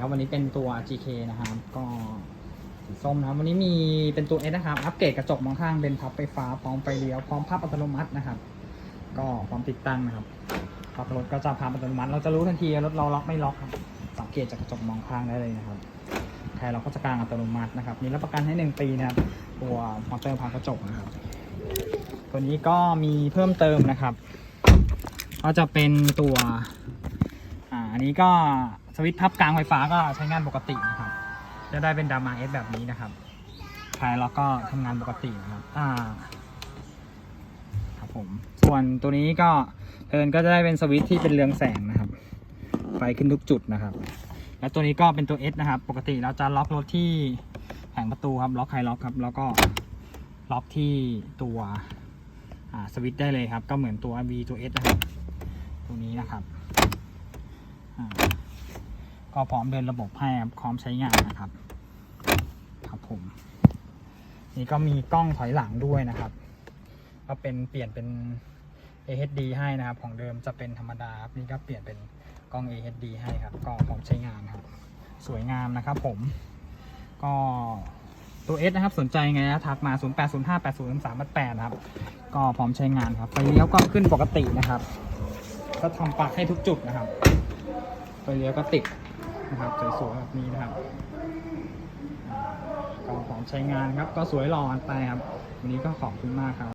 ครับวันนี้เป็นตัว GK นะครับ ก็สีส้มนะครับ วันนี้มีเป็นตัว S นะครับ อัปเกรดกระจกมองข้างเป็นพับไฟฟ้าพร้อมไฟเลี้ยวพร้อมพับอัตโนมัตินะครับ ก็พร้อมติดตั้งนะครับพับรถก็จะพับอัตโนมัติ เราจะรู้ทันทีรถเราล็อกไม่ล็อกครับสังเกตจากกระจกมองข้างได้เลยนะครับใครเราก็จะกางอัตโนมัตินะครับ มีรับประกันให้หนึ่งปีนะครับ ตัวมอเตอร์พับกระจกนะครับ ตัวนี้ก็มีเพิ่มเติมนะครับ ก็จะเป็นตัว อ่า อันนี้ก็ วิตช์พับกลางไฟฟ้าก็ใช้งานปกตินะครับ จะได้เป็นดามาเอสแบบนี้นะครับ ใช้แล้วก็ทำงานปกตินะครับอ่าครับผมส่วนตัวนี้ก็เทินก็จะได้เป็นสวิตช์ที่เป็นเรืองแสงนะครับ ไฟขึ้นทุกจุดนะครับ และตัวนี้ก็เป็นตัว S นะครับ ปกติเราจะล็อกรถที่แผงประตูครับ ล็อกไฮล็อกครับ แล้วก็ล็อกที่ตัวสวิตช์ได้เลยครับ ก็เหมือนตัว V ตัว S นะครับ ตัวนี้นะครับ ก็พร้อมเดินระบบให้ครับพร้อมใช้งานนะครับ ครับผม นี่ก็มีกล้องถอยหลังด้วยนะครับ ก็เป็นเปลี่ยนเป็น AHD ให้นะครับ ของเดิมจะเป็นธรรมดาครับนี่ก็เปลี่ยนเป็นกล้อง AHD ให้ครับ ก็พร้อมใช้งานครับ สวยงามนะครับ ผม ก็ตัว S นะครับสนใจไงนะทักมา 0 8 0 5 8 0 3 8 8นะครับ ก็พร้อมใช้งานครับไฟเลี้ยวก็ขึ้นปกตินะครับ ก็ทำปลักให้ทุกจุดนะครับไฟเลี้ยวก็ติด นะครับสวยๆแบบนี้นะครับอ่าก็พร้องใช้งานครับก็สวยหล่อกันไปครับ วันนี้ก็ขอบคุณมากครับ